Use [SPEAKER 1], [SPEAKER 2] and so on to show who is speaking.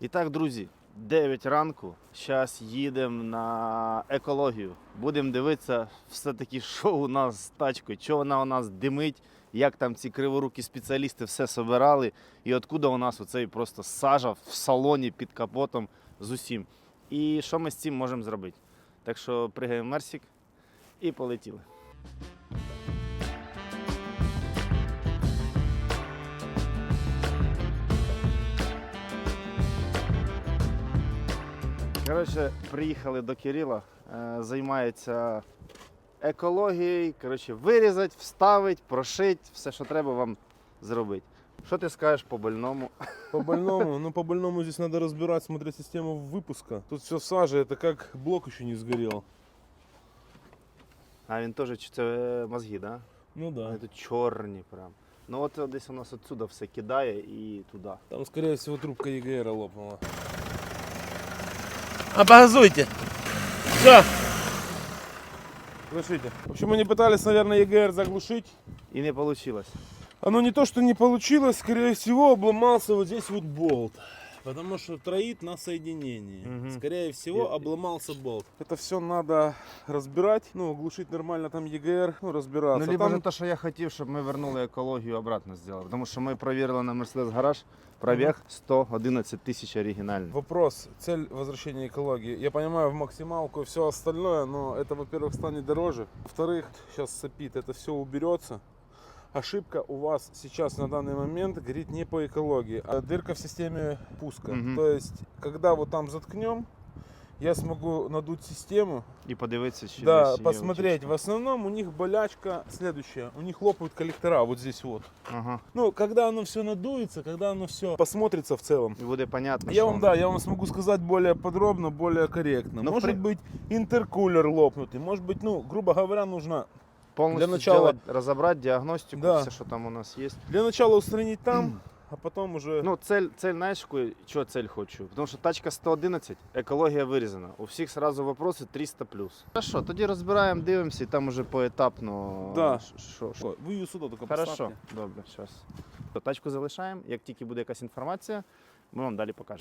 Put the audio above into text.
[SPEAKER 1] І так, друзі, 9 ранку. Зараз їдемо на екологію. Будемо дивитися все-таки, що у нас з тачкою, що вона у нас димить, як там ці криворукі спеціалісти все собирали, і откуда у нас оцей просто сажа в салоні під капотом з усім. І що ми з цим можемо зробити. Так що пригаємо Мерсік і полетіли. Коротше, приїхали до Кирила, е, займається екологією. Коротше, вирізати, вставити, прошити, все, що треба вам зробити. Що ти скажеш по больному?
[SPEAKER 2] По больному, ну по больному здесь надо разбирать, смотреть систему выпуска. Тут все в саже, это как блок еще не сгорел.
[SPEAKER 1] А він теж це е, мозги, так? Да?
[SPEAKER 2] Ну да.
[SPEAKER 1] Вони тут чорні прям. Ну от десь у нас отсюда все кидає і туди.
[SPEAKER 2] Там, скорее всего, трубка ЕГР лопнула. Обогазуйте! Все! Глушите. В общем, они пытались, наверное, ЕГР заглушить.
[SPEAKER 1] И не получилось.
[SPEAKER 2] Оно не то, что не получилось, скорее всего, обломался вот здесь вот болт. Потому что троит на соединении.
[SPEAKER 1] Мгм.
[SPEAKER 2] Скорее всего,
[SPEAKER 1] И-
[SPEAKER 2] обломался болт. Это все надо разбирать, ну, глушить нормально там ЕГР, ну, разбираться.
[SPEAKER 1] Ну, либо
[SPEAKER 2] там...
[SPEAKER 1] же те, що я хотів, щоб ми вернули екологію обратно зробили. Тому що ми перевірили на Mercedes гараж, пробіг 111 тисяч оригінальний.
[SPEAKER 2] Вопрос, цель возвращения экологии. Я понимаю, в максималку и все остальное, но это, во-первых, станет дороже. Во-вторых, сейчас сопит, это все уберется. Ошибка у вас сейчас на данный момент горит не по экологии, а дырка в системе пуска.
[SPEAKER 1] Мгм.
[SPEAKER 2] То есть, когда вот там заткнем, я смогу надуть систему,
[SPEAKER 1] І подивитися, чи
[SPEAKER 2] да,
[SPEAKER 1] десь є
[SPEAKER 2] посмотреть.
[SPEAKER 1] утечка.
[SPEAKER 2] В основном у них болячка следующая. У них лопают коллектора вот здесь вот.
[SPEAKER 1] Ага.
[SPEAKER 2] Ну, когда оно все надуется, когда оно все посмотрится в целом.
[SPEAKER 1] І буде понятно,
[SPEAKER 2] Я
[SPEAKER 1] що
[SPEAKER 2] вам,
[SPEAKER 1] воно.
[SPEAKER 2] да, я вам смогу сказать более подробно, более корректно.
[SPEAKER 1] Ну,
[SPEAKER 2] может
[SPEAKER 1] при-
[SPEAKER 2] быть, интеркулер лопнутый, может быть, ну, грубо говоря, нужно
[SPEAKER 1] повністю
[SPEAKER 2] для начала-
[SPEAKER 1] зробити, розібрати діагностику,
[SPEAKER 2] Да.
[SPEAKER 1] все, що там у нас є.
[SPEAKER 2] для начала устранить там, а потом уже...
[SPEAKER 1] Ну, цель, цель, знаєш, чого цель хочу? Тому що тачка 111, екологія вирізана. У всіх сразу вопроси 300 плюс. Хорошо, тоді розбираємо, дивимося і там уже поетапно.
[SPEAKER 2] Да.
[SPEAKER 1] ш- Що, що.
[SPEAKER 2] Вы ее сюда только
[SPEAKER 1] Хорошо, добре, зараз. Тачку залишаємо. Як тільки буде якась інформація, ми вам далі покажемо.